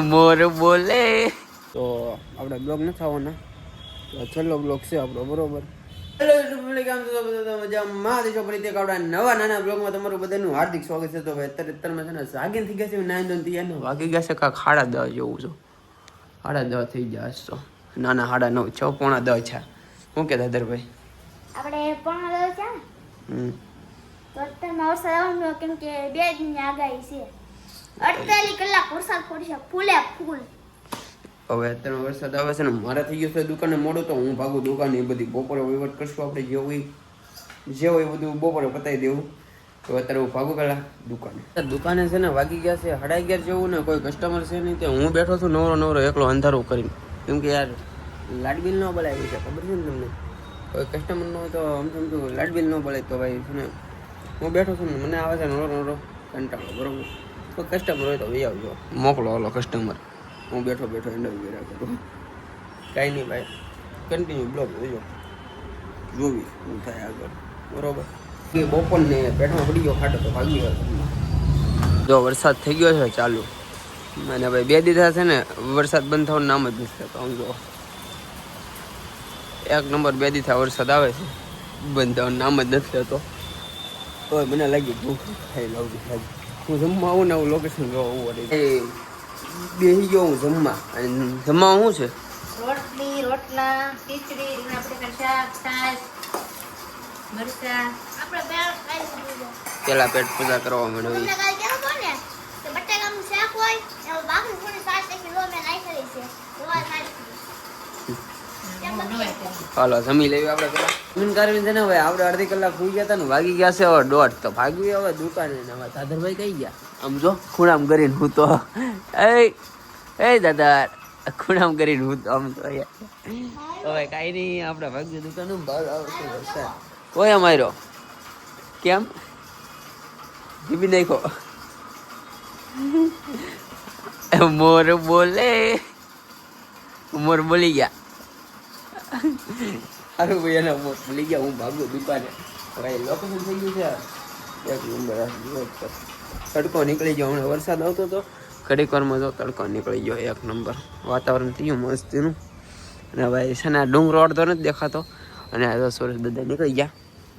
મોર બોલે. તો આપણે બ્લોગ નથી આવવાના. તો છેલ્લો બ્લોગ છે આપણો બરોબર? હેલો યુટ્યુબ કેમ છો? બધા મજામાં. દેશો ફરીથી એક આપણા નવા નાના બ્લોગમાં તમારું બધાનું હાર્દિક સ્વાગત છે. તો ભાઈ અત્યારે અત્યારમાં છે ને જાગીને થઈ ગયા છે નાઈન દોન થઈ ગયા વાગી ગયા છે કાંક સાડા દસ જેવું છો. સાડા દસ થઈ ગયા છો. નાના સાડા નવ છ પોણા દસ છે. શું કે દાદરભાઈ? આપણે પોણા હવે છે? હમ. તો અત્યારમાં વરસાદ આવવાનો કેમ કે બે દિન આગાહી છે. હવે અત્યારે વરસાદ આવે છે ને, મારે થઈ ગયો છે દુકાને મોડું, તો હું ભાગું દુકાને એ બધી બપોરે વહીવટ કરશું આપણે, જે હોય જે હોય બધું બપોરે પતાવી દેવું. તો અત્યારે હું ભાગું પેલા દુકાને. દુકાને છે ને, વાગી ગયા છે સાડા અગિયાર જેવું ને, કોઈ કસ્ટમર છે નહીં તે હું બેઠો છું, નવરો નવરો એકલો અંધારો કરીને. કેમ કે યાર, લાડબિલ બિલ ન બોલાવી છે, ખબર છે ને તમને? કોઈ કસ્ટમર ન હોય તો આમ સમજુ લાડબિલ બિલ ન બોલાય તો ભાઈ, છે ને. હું બેઠો છું ને, મને આવે છે નવરો નવરો કંટાળો, બરોબર? તો કસ્ટમર હોય તો ભાઈ આવજો. મોકલો ઓલો કસ્ટમર હું બેઠો બેઠો ઇન્ટરવ્યુ કર્યા કરું. કાંઈ નહીં ભાઈ. કન્ટિન્યુ બ્લોગ જોજો. જોવી શું થાય આગળ. બરોબર? બપોરને પેટમાં પડી ગયો ખાટો તો ભાગી ગયો. જો વરસાદ થઈ ગયો છે ચાલુ. અને ભાઈ બે દીધા છે ને વરસાદ બંધ થવાનું નામ જ નથી થતો આમ જો એક નંબર બે દીધા વરસાદ આવે છે બંધ થવાનું નામ જ નથી થતો તો મને લાગ્યું ભૂખ થઈ લઉં છું હું જમવા આવું ને આવું લોકેશન જોવા આવું વળી. એ બેસી ગયો હું જમવા. અને જમવા શું છે? રોટલી રોટલા ખીચડી આપણે શાક છાશ મરચાં. આપણે પેલા પેટ પૂજા કરવા માંડો તમને કાલે કહેતો હતો ને કે બટાકાનું શાક હોય એમાં બાકરી થોડી સાસ નાખી લો મેં નાખેલી છે દવા નાખી હાલો જમી લેવી આપણે પેલા. જમીન કરવી ને હવે આપણે અડધી કલાક સુઈ ગયા હતા ને વાગી ગયા છે, હવે દોઢ તો ભાગી હવે દુકાને ને હવે દાદરભાઈ કઈ ગયા? આમ જો, ખૂણામ કરીને હું તો એ એ દાદા ખૂણામ કરીને હું તો આમ તો. હવે કાંઈ નહીં, આપણે ભાગવી દુકાન બહાર આવશે વરસાદ ઓય અમારો કેમ? જીબી નાખો. મોર બોલે. મોર બોલી ગયા. સારું ભાઈ એને બોલી ગયા હું ભાગું દુકાને હવે લોકેશન થઈ ગયું છે એક નંબર. તડકો નીકળી ગયો હમણાં વરસાદ આવતો હતો ઘડીક વારમાં તો તડકો નીકળી ગયો એક નંબર વાતાવરણ થયું મસ્તીનું અને ભાઈ છે ને આ ડુંગરો અડધો નથી દેખાતો અને આ તો સુરેશ બધા નીકળી ગયા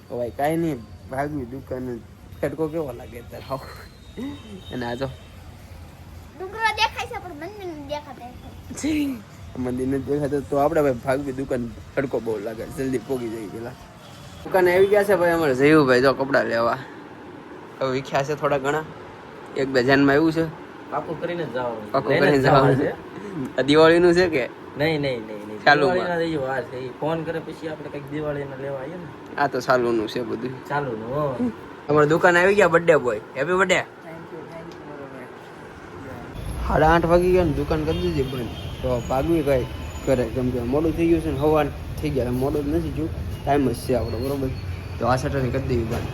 તો ભાઈ કાંઈ નહીં ભાગ્યું દુકાને તડકો કેવો લાગે અત્યારે હાવ અને આ તો ડુંગરો દેખાય છે પણ મને દેખાતા મંદિર દેખાતો. તો આપણે ભાઈ ભાગવી દુકાન તડકો બહુ લાગે જલ્દી પોગી જાય પેલા. દુકાને આવી ગયા છે ભાઈ અમારે જયુભાઈ જો કપડાં લેવા. હવે વિખ્યા છે થોડા ઘણા. એક બે જાનમાં આવ્યું છે. પાકું કરીને જ જવાનું પાકું કરીને જવાનું છે. દિવાળીનું છે કે? નહીં નહીં નહીં ચાલુ ફોન કરે પછી આપણે કંઈક દિવાળીના લેવા આવીએ ને. આ તો સાલુનું છે બધું. ચાલુ નું હો. અમારી દુકાન આવી ગયા બર્થડે બોય હેપી બર્થડે સાડા આઠ વાગી ગયા ને દુકાન કરી દીધી બંધ. તો ભાગવી કંઈ કરે. કેમ કે મોડું થઈ ગયું છે ને હવા થઈ ગયા. મોડું જ નથી થયું. ટાઈમ જ છે આપણો બરોબર? તો આ સટરની કરી દેવી ભાઈ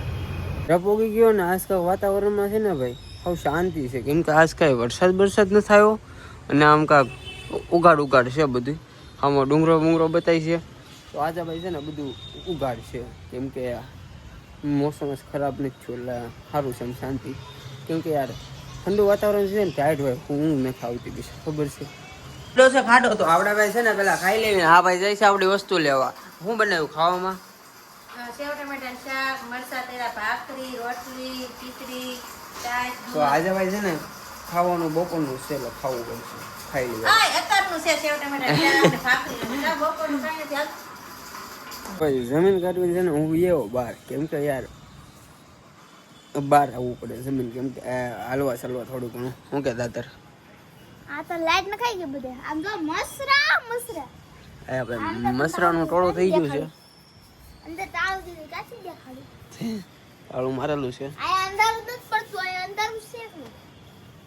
રપ ઉગી ગયો ને આજકાલ વાતાવરણમાં છે ને ભાઈ હવે શાંતિ છે. કેમ કે આજ કાંઈ વરસાદ વરસાદ ન થયો અને આમ કાંક ઉગાડ ઉગાડ છે બધું આમાં ડુંગરો બુંગરો બતાવી છે. તો આજે ભાઈ છે ને બધું ઉગાડ છે. કેમ કે મોસમ જ ખરાબ નથી થયું, એટલે સારું છે એમ શાંતિ. કેમ કે યાર ઠંડુ વાતાવરણ છે ને ટાઈટ હોય. ઊંઘ નથી આવતી ખબર છે? ખાડો છે ખાડો. તો આપડા ભાઈ છે ને પેલા ખાઈ લેવી હા ભાઈ જાય છે આપણી વસ્તુ લેવા. શું બનાવ્યું ખાવામાં? સેવ ટમેટાનું શાક મરચાં તેરા ભાખરી રોટલી ખીચડી તો આજે ભાઈ છે ને ખાવાનું બપોરનું છે એટલે ખાવું પડશે ખાઈ લેવા. અત્યારનું છે સેવ ટમેટાનું શાક ભાખરી. બપોરનું કાંઈ નથી હાલતું. ભાઈ જમીન કાઢવી છે ને હું એવો બહાર. કેમ કે યાર બહાર આવવું પડે જમીન કેમ કે હાલવા ચાલવા થોડું ઘણું શું કે દાતર? આ તો લાઈટ ન ખાઈ ગઈ બધે. આમ જો મસરા મસરા. આ ભાઈ મસરાનું ટોળું થઈ ગયું છે. અંદર તાવ દીધી કાચી દેખાડી તાળું મારેલું છે. આ નથી પડતું આ છે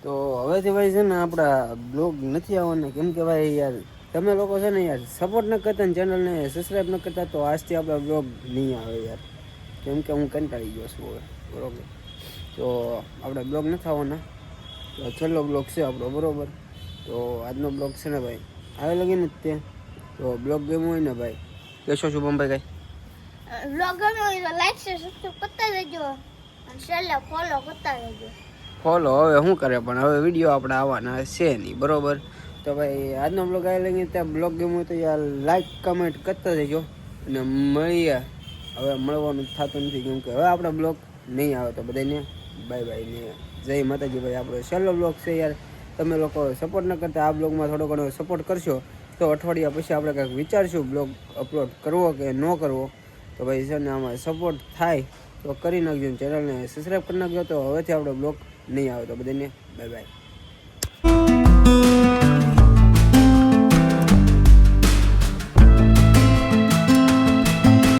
તો હવેથી ભાઈ છે ને આપણા બ્લોગ નથી આવવાના. કેમ કે ભાઈ યાર તમે લોકો છે ને યાર સપોર્ટ ન કરતા ને ચેનલને સબસ્ક્રાઈબ ન કરતા તો આજથી આપણા બ્લોગ નહીં આવે યાર. કેમ કે હું કંટાળી ગયો છું હવે બરોબર. તો આપણે બ્લોગ નથી આવવાના. તો છેલ્લો બ્લોગ છે આપણો બરોબર. તો આજનો બ્લોગ છે ને ભાઈ આવે લગી ને તે. તો બ્લોગ ગેમ હોય ને ભાઈ કહેશો શુભમભાઈ કઈ? બ્લોગ ગમ્યો હોય તો લાઈક શેર સબસ્ક્રાઇબ કરતા રહેજો. અને છેલ્લે ફોલો કરતા રહેજો. ફોલો હવે શું કરે પણ હવે વીડિયો આપણે આવવાના છે નહીં બરોબર? તો ભાઈ આજનો બ્લોગ આવી લઈને ત્યાં બ્લોગ ગમ્યો હોય તો યાર લાઈક કમેન્ટ કરતા રહેજો. અને મળીએ. હવે મળવાનું થતું નથી કેમ કે હવે આપણો બ્લોગ નહીં આવે તો બધાને. બાય બાય ને. જય માતાજી ભાઈ આપણો છેલ્લો બ્લોગ છે યાર. તમે લોકો સપોર્ટ ન કરતા, આ બ્લોગમાં થોડો ઘણો સપોર્ટ કરશો, તો અઠવાડિયા પછી આપણે કંઈક વિચારશું બ્લોગ અપલોડ કરવો કે ન કરવો. તો ભાઈ છે ને, આમાં સપોર્ટ થાય તો કરી નાખજો ચેનલને સબસ્ક્રાઈબ કરી નાખજો તો હવેથી આપણો બ્લોગ નહીં આવે તો બધાને બાય બાય